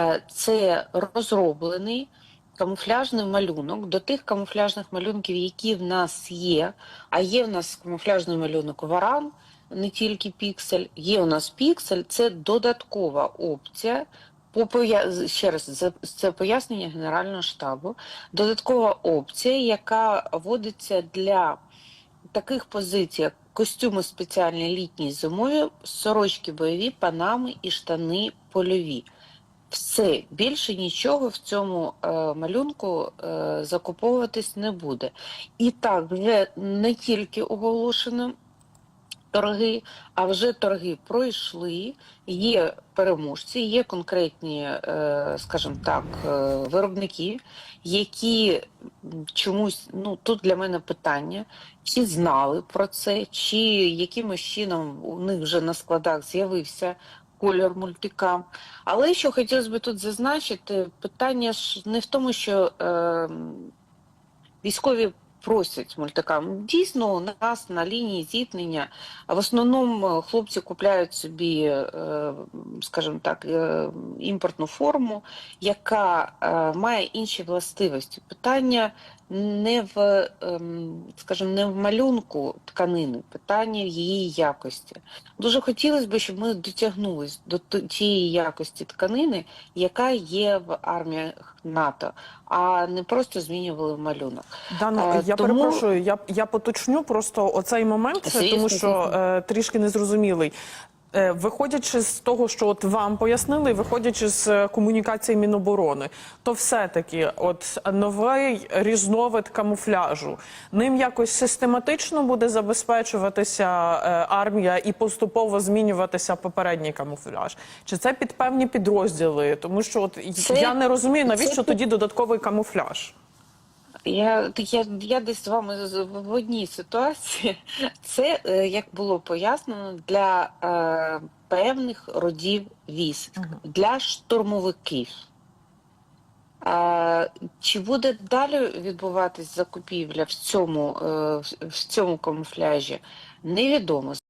Е, Це розроблений камуфляжний малюнок до тих камуфляжних малюнків, які в нас є. А є в нас камуфляжний малюнок варан, не тільки піксель. Є у нас піксель, це додаткова опція. По ще раз, це- це пояснення Генерального штабу. Додаткова опція, яка вводиться для таких позицій, як костюми спеціальні літні зимові, сорочки бойові, панами і штани польові. Все більше нічого в цьому е, малюнку е, закуповуватись не буде. І так, вже не тільки оголошено торги, а вже торги пройшли. Є переможці, є конкретні, е, скажімо так, е, виробники, які чомусь, ну тут для мене питання, чи знали про це, чи якимось чином у них вже на складах з'явився колір мультикам. Але що хотілося б тут зазначити, питання ж не в тому, що е, військові просять мультикам. Дійсно, у нас на лінії зіткнення в основному хлопці купляють собі, е, скажімо так, е, імпортну форму, яка е, має інші властивості. Питання не в, ем, скажімо, не в малюнку тканини, питання в її якості. Дуже хотілося б, щоб ми дотягнулись до тієї якості тканини, яка є в арміях НАТО, а не просто змінювали малюнок. Дано, Е, я тому- перепрошую, я, я поточню просто оцей момент, Звісно, тому що е, трішки незрозумілий. Е, Виходячи з того, що от вам пояснили, виходячи з е, комунікації Міноборони, то все-таки от новий різновид камуфляжу, ним якось систематично буде забезпечуватися е, армія і поступово змінюватися попередній камуфляж? Чи це під певні підрозділи? Тому що от Це- я не розумію, навіщо це- тоді додатковий камуфляж? Я, я, я десь з вами в одній ситуації. Це, е, як було пояснено, для е, певних родів військ, Мгм. для штурмовиків. Е, чи буде далі відбуватись закупівля в цьому, е, в цьому камуфляжі, невідомо.